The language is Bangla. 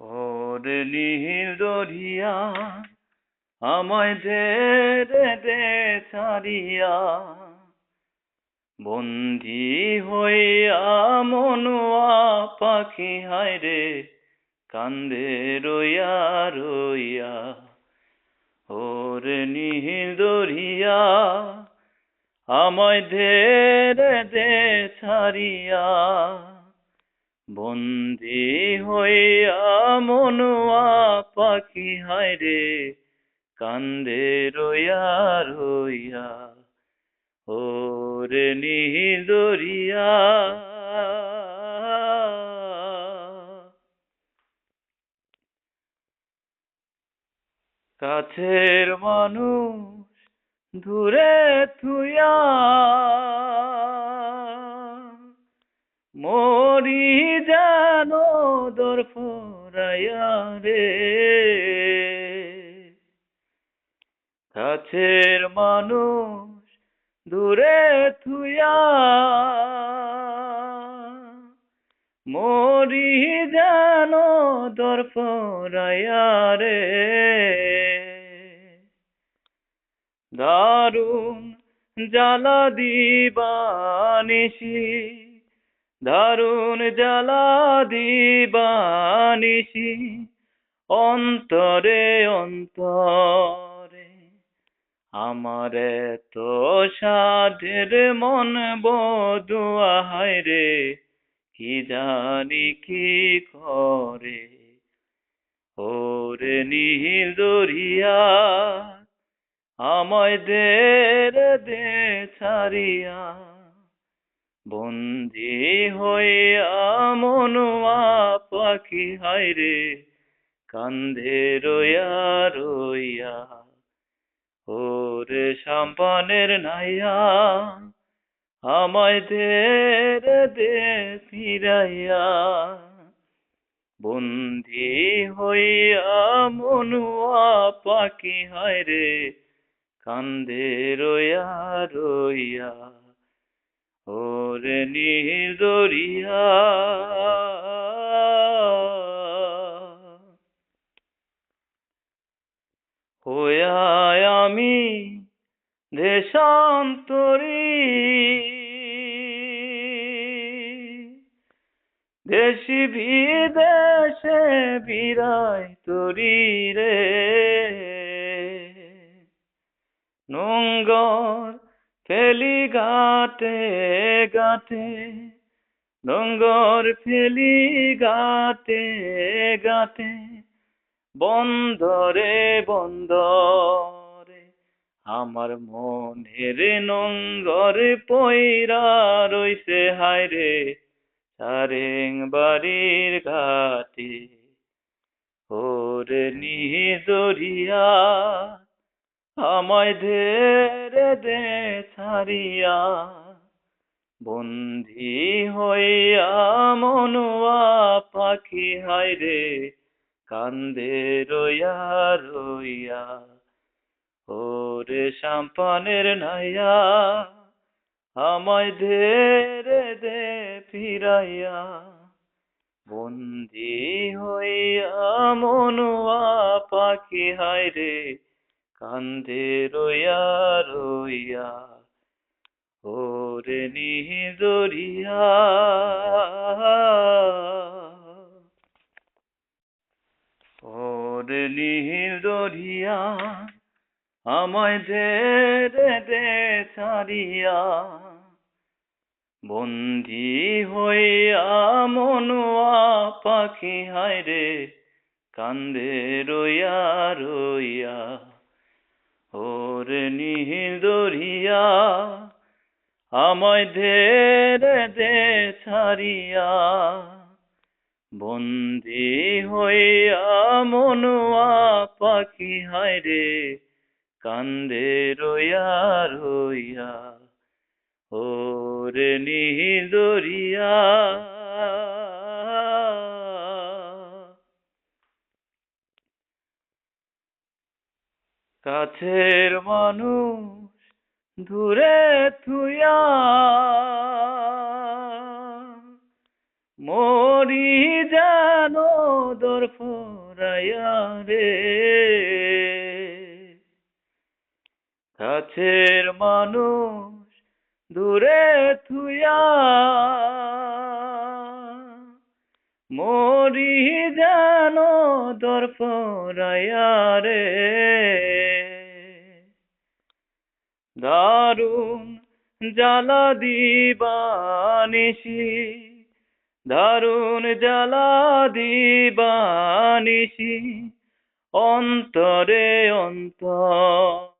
ওর নীল দরিয়া আমায় দে দে ছাড়িয়া। বন্দি হইয়া মনুয়া পাখি, হায় কান্দে রইয়া রইয়া। ওর নীল দরিয়া আমায় দে দে ছাড়িয়া। বন্দি হইয়া মনুয়া পাখি, হায় রে, কান্দে রইয়া রইয়া, ওরে নিদরিয়া কাছের মানুষ দূরে থুয়া মরি যেন দরফরাইয়া রে কাছের মানুষ দূরে থুয়া মরি যেন দরফরাইয়া রে দারুণ জ্বালা দিবানিসি দারুণ জ্বালা দিবানিসি অন্তরে অন্তরে। আমার তো সাধের মন বদুয়া রে, কি জানি কি করে। ওরে নীল দরিয়া, আমায় দে দে ছাড়িয়া। বন্দি হইয়া মনুয়া পাখি হায় রে কান্ধে রইয়া রইয়া। ওরে সাম্পানের নাইয়া আমায় দে রে দে ফিরাইয়া। বন্দি হইয়া মনুয়া পাখি হায় রে, কান্দে রইয়া। রইয়া ওরে নীল দরিয়া হইয়া আমি দেশান্তরী। দেশি বিদেশে বিরাই তরি রে। নোঙ্গর ফেলি ঘাটে ঘাটে নোঙ্গর ফেলি ঘাটে ঘাটে বন্দরে বন্দরে আমার মনের নোঙ্গর পয়রা রইছে, হায় রে সারেং বাড়ির ঘাটে। ওরে নিজরিয়া আমায় ধেরে দে ছাড়িয়া, বন্দি হইয়া মনুয়া পাখি, হায় রে কান্দে রইয়া রইয়া, ওরে সাম্পানের নাইয়া আমায় ধেরে দে ফিরাইয়া, বন্দি হইয়া মনুয়া পাখি, হায় রে কান্দে রইয়া রইয়া। ওরে নিদরিয়া ওরে নীল দরিয়া আমায় দে দে ছাড়িয়া। বন্দি হইয়া মনুয়া পাখি হায় কান্দে রইয়া রইয়া। নীল দরিয়া আমায় দে রে দে ছাড়িয়া। বন্দি হইয়া মনুয়া পাখি, হায় রে, কান্দে রইয়া রইয়া। ওরে নিহি দরিয়া কাছের মানুষ, দূরে থুয়া। মরি যেন দর ফুরাইয়া রে। কাছের মানুষ, দূরে থুয়া। মরি যেন দর রে। দারুণ জ্বালা দিবানিসি দারুণ জ্বালা দিবানিসি অন্তরে অন্তর